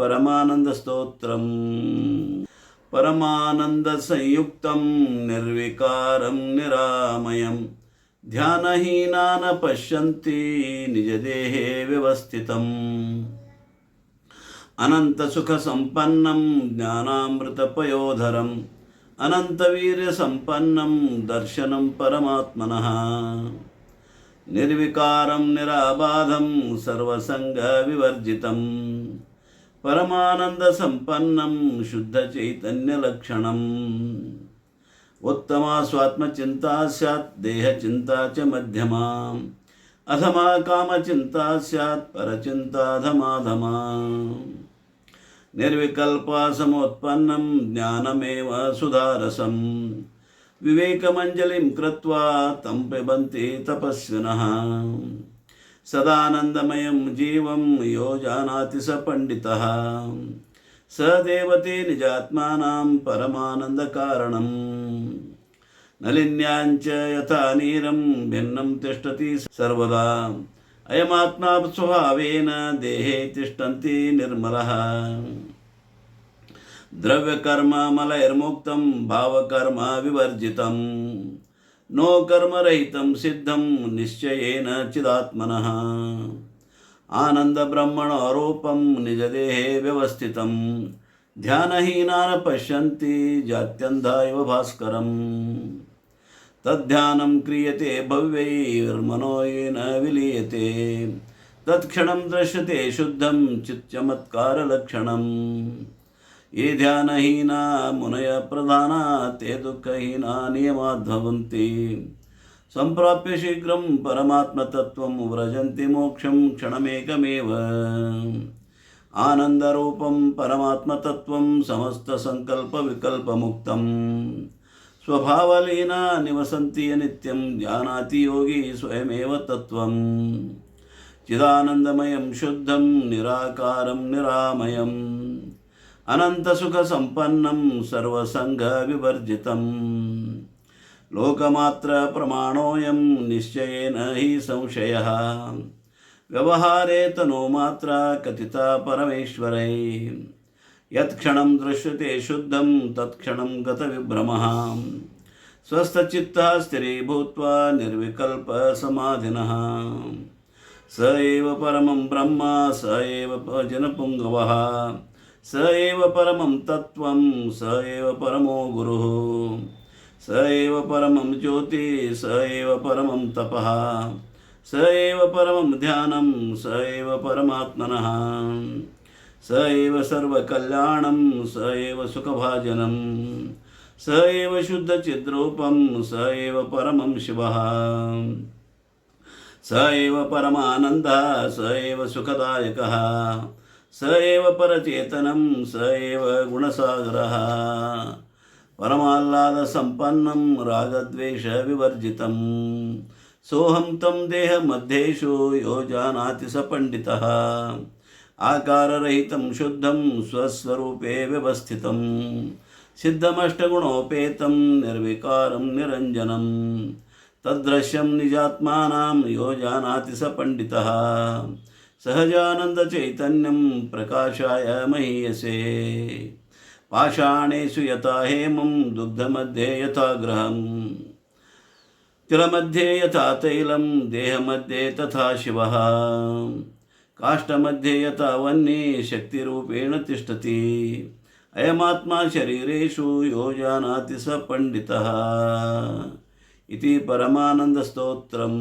పరమానంద స్తోత్రం. పరమానంద సంయుక్తం నిర్వికారం నిరామయం. ధ్యానహీనాన పశ్యంతి నిజదేహే వ్యవస్థితం. అనంతసుఖసంపన్నం జ్ఞానామృతపయోధరం అనంతవీర్యసంపన్నం దర్శనం పరమాత్మన. నిర్వికారం నిరాబాధం సర్వసంగ వివర్జితం. పరమానంద సంపన్నం శుద్ధ చైతన్య లక్షణం. ఉత్తమా స్వాత్మచింతా స్యాత్ దేహచింతా చ మధ్యమా. అధమా కామచింతా స్యాత్ పరచింతాధమాధమా నిర్వికల్పాసముత్పన్నం జ్ఞానమేవ సుధారసం. వివేకమంజలిం కృత్వా తం పిబంతి తపస్వినః. सदानन्दमयं जीवं यो जानाति स पण्डितः स देवते निजात्मानां परमानन्दकारणम्। नलिन्याञ्च यथा नीरं, भिन्नं तिष्ठति सर्वदा। अयमात्मा स्वभावेन देहे तिष्ठन्ति निर्मलः। द्रव्यकर्ममलैर्मुक्तं, भावकर्म विवर्जितं नो कर्मरहितं सिद्धं निश्चयेन चिदात्मनः। आनन्दब्रह्मणोरूपं निजदेहे व्यवस्थितं। ध्यानहीना न पश्यन्ति जात्यन्धा इव भास्करम्। तद्ध्यानं क्रियते भव्यैर्मनो येन विलीयते। तत्क्षणं दृश्यते शुद्धं चिच्चमत्कारलक्षणम् ये ध्यानहीना मुनय प्रधाना, ते दुःखहीना नियमाद्भवन्ति। सम्प्राप्य शीघ्रं परमात्मतत्त्वं व्रजन्ति मोक्षं क्षणमेकमेव। आनन्दरूपं परमात्मतत्त्वं समस्तसङ्कल्पविकल्पमुक्तम् स्वभावलीना निवसन्ति नित्यं, जानाति योगी स्वयमेव तत्त्वम्। चिदानन्दमयं शुद्धं, निराकारं, निरामयम्। अनन्तसुखसम्पन्नं सर्वसङ्गविवर्जितम् लोकमात्रप्रमाणोऽयं निश्चयेन हि संशयः। व्यवहारे तनोमात्रा कथिता परमेश्वरै। यत्क्षणं दृश्यते शुद्धं, तत्क्षणं गतविभ्रमः। स्वस्थचित्तः स्थिरीभूत्वा निर्विकल्पसमाधिनः। स एव परमं ब्रह्म, स एव जनपुङ्गवः स एव परमं तत्त्वं स एव परमो गुरुः स एव परमं ज्योतिः स एव परमं तपः स एव परमं ध्यानं स एव परमात्मनः स एव सर्वकल्याणं स एव सुखभाजनं स एव शुद्धचिद्रूपं स एव परमं शिवः स एव परमानन्दः स एव सुखदायकः स एव परचेतनं स एव गुणसागरः परमाह्लादसम्पन्नं रागद्वेषविवर्जितं सोऽहं तं देहमध्येषु यो जानाति स पण्डितः आकाररहितं शुद्धं स्वस्वरूपे व्यवस्थितं सिद्धमष्टगुणोपेतं निर्विकारं निरञ्जनं तद्दृश्यं निजात्मानां यो जानाति स पण्डितः सहजानन्दचैतन्यं प्रकाशाय महीयसे पाषाणेषु यथा हेमं दुग्धमध्ये यथा ग्रहम् तिलमध्ये यथा तैलं देहमध्ये तथा शिवः काष्ठमध्ये यथा वह्नि शक्तिरूपेण तिष्ठति अयमात्मा शरीरेषु यो जानाति स पण्डितः इति परमानन्दस्तोत्रम्